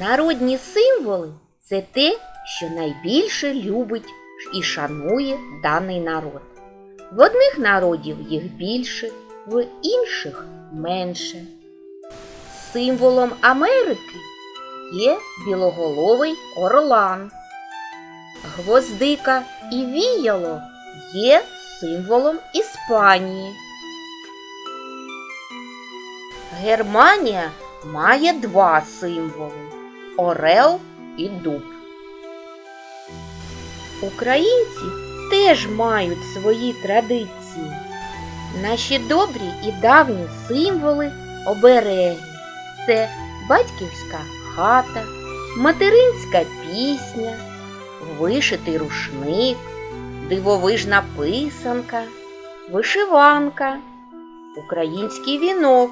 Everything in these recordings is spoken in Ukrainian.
Народні символи це те, що найбільше любить і шанує даний народ. В одних народів їх більше, в інших менше. Символом Америки є білоголовий орлан. Гвоздика і віяло є символом Іспанії. Германія має два символи орел і дуб. Українці теж мають свої традиції. Наші добрі і давні символи обереги. Це батьківська хата, материнська пісня, вишитий рушник, дивовижна писанка, вишиванка, український вінок,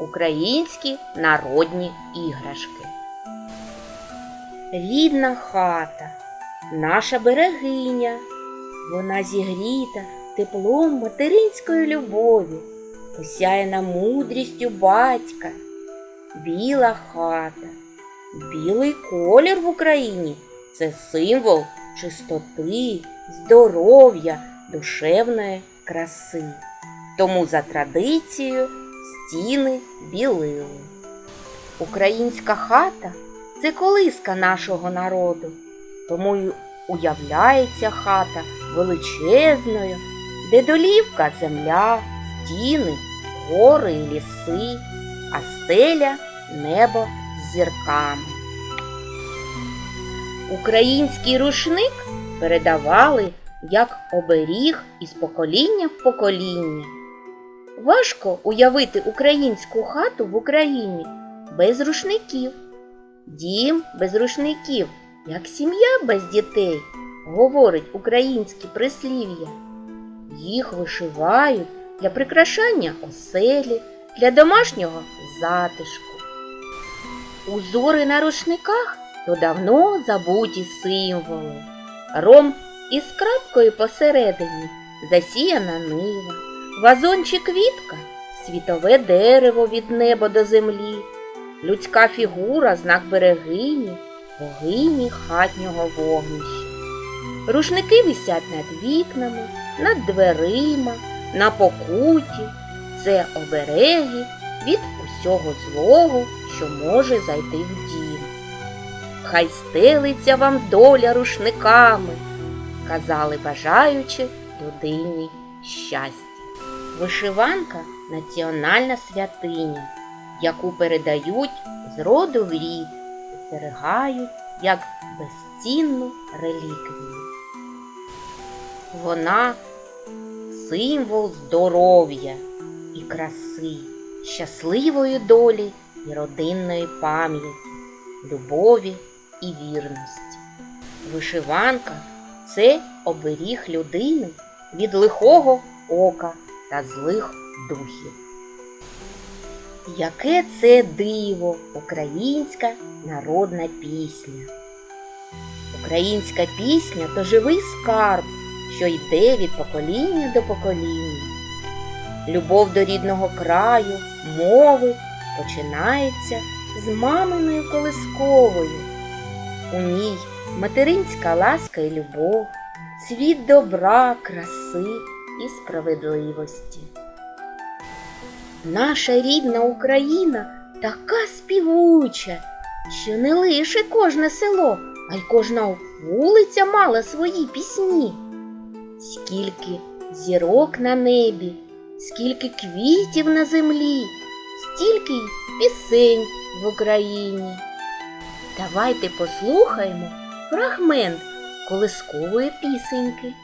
українські народні іграшки. Рідна хата, наша берегиня, вона зігріта теплом материнської любові, осяяна мудрістю батька, біла хата, білий колір в Україні це символ чистоти, здоров'я, душевної краси. Тому за традицією стіни білили. Українська хата це колиска нашого народу, тому й уявляється хата величезною, де долівка земля, стіни, гори і ліси, а стеля небо з зірками. Український рушник передавали як оберіг із покоління в покоління. Важко уявити українську хату в Україні без рушників. Дім без рушників, як сім'я без дітей, говорить українське прислів'я. Їх вишивають для прикрашання оселі, для домашнього затишку. Узори на рушниках то давно забуті символи. Ром із крапкою посередині засіяна нива, вазон чи квітка світове дерево від неба до землі, людська фігура знак берегині, богині хатнього вогнища. Рушники висять над вікнами, над дверима, на покуті. Це обереги від усього злого, що може зайти в дім. Хай стелиться вам доля рушниками, казали бажаючи людині щастя. Вишиванка національна святиня, яку передають з роду в рід, зберігають як безцінну реліквію. Вона символ здоров'я і краси, щасливої долі і родинної пам'яті, любові і вірності. Вишиванка це оберіг людини від лихого ока та злих духів. Яке це диво українська народна пісня. Українська пісня то живий скарб, що йде від покоління до покоління. Любов до рідного краю, мови починається з маминою колисковою. У ній материнська ласка і любов, світ добра, краси і справедливості. Наша рідна Україна така співуча, що не лише кожне село, а й кожна вулиця мала свої пісні. Скільки зірок на небі, скільки квітів на землі, стільки й пісень в Україні. Давайте послухаємо фрагмент колискової пісеньки.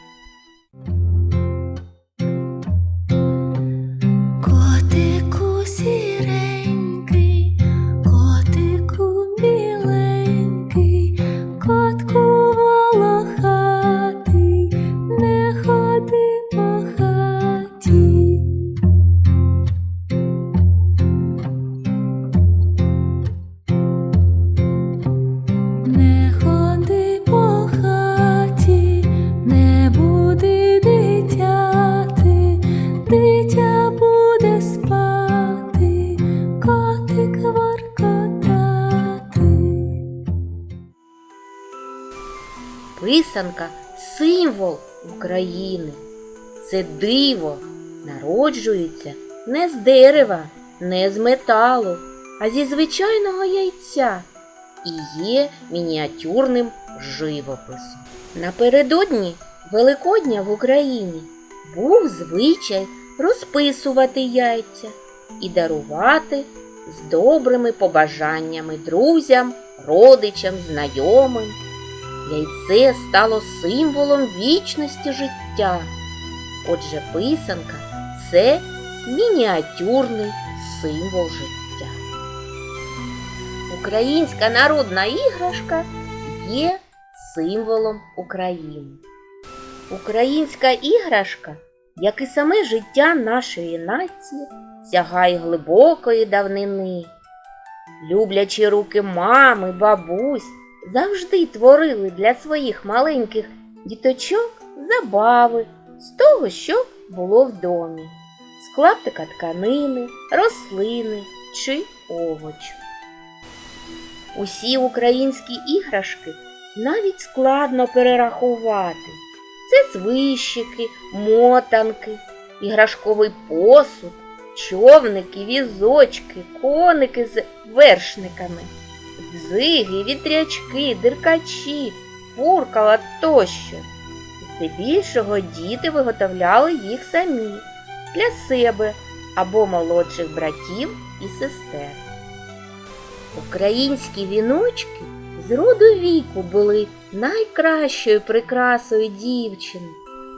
Писанка символ України. Це диво народжується не з дерева, не з металу, а зі звичайного яйця і є мініатюрним живописом. Напередодні Великодня в Україні був звичай розписувати яйця і дарувати з добрими побажаннями друзям, родичам, знайомим. Яйце стало символом вічності життя. Отже, писанка це мініатюрний символ життя. Українська народна іграшка є символом України. Українська іграшка, як і саме життя нашої нації, сягає глибокої давнини. Люблячі руки мами, бабусь завжди творили для своїх маленьких діточок забави з того, що було в домі, з тканини, рослини чи овочу. Усі українські іграшки навіть складно перерахувати. Це свищики, мотанки, іграшковий посуд, човники, візочки, коники з вершниками, дзиги, вітрячки, диркачі, фуркала тощо. Здебільшого діти виготовляли їх самі для себе або молодших братів і сестер. Українські віночки з роду віку були найкращою прикрасою дівчини,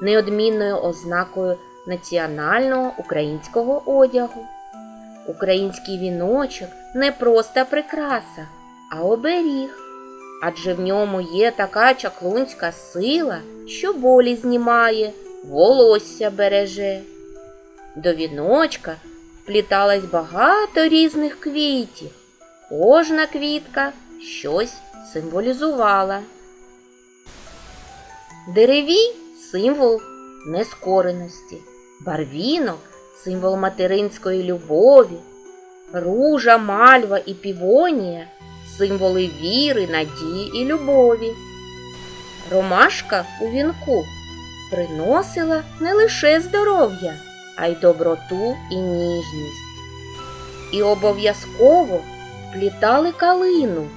неодмінною ознакою національного українського одягу. Український віночок не просто прикраса, а оберіг, адже в ньому є така чаклунська сила, що болі знімає, волосся береже. До віночка впліталось багато різних квітів. Кожна квітка щось символізувала. Деревій символ нескореності, барвінок символ материнської любові, ружа, мальва і півонія символи віри, надії і любові. Ромашка у вінку приносила не лише здоров'я, а й доброту і ніжність. І обов'язково вплітали калину,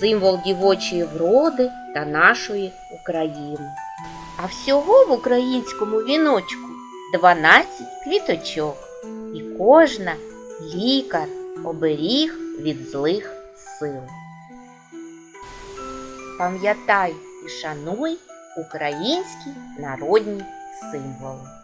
символ дівочої вроди та нашої України. А всього в українському віночку 12 квіточок, і кожна лікар, оберіг від злих сил. Пам'ятай і шануй українські народні символи.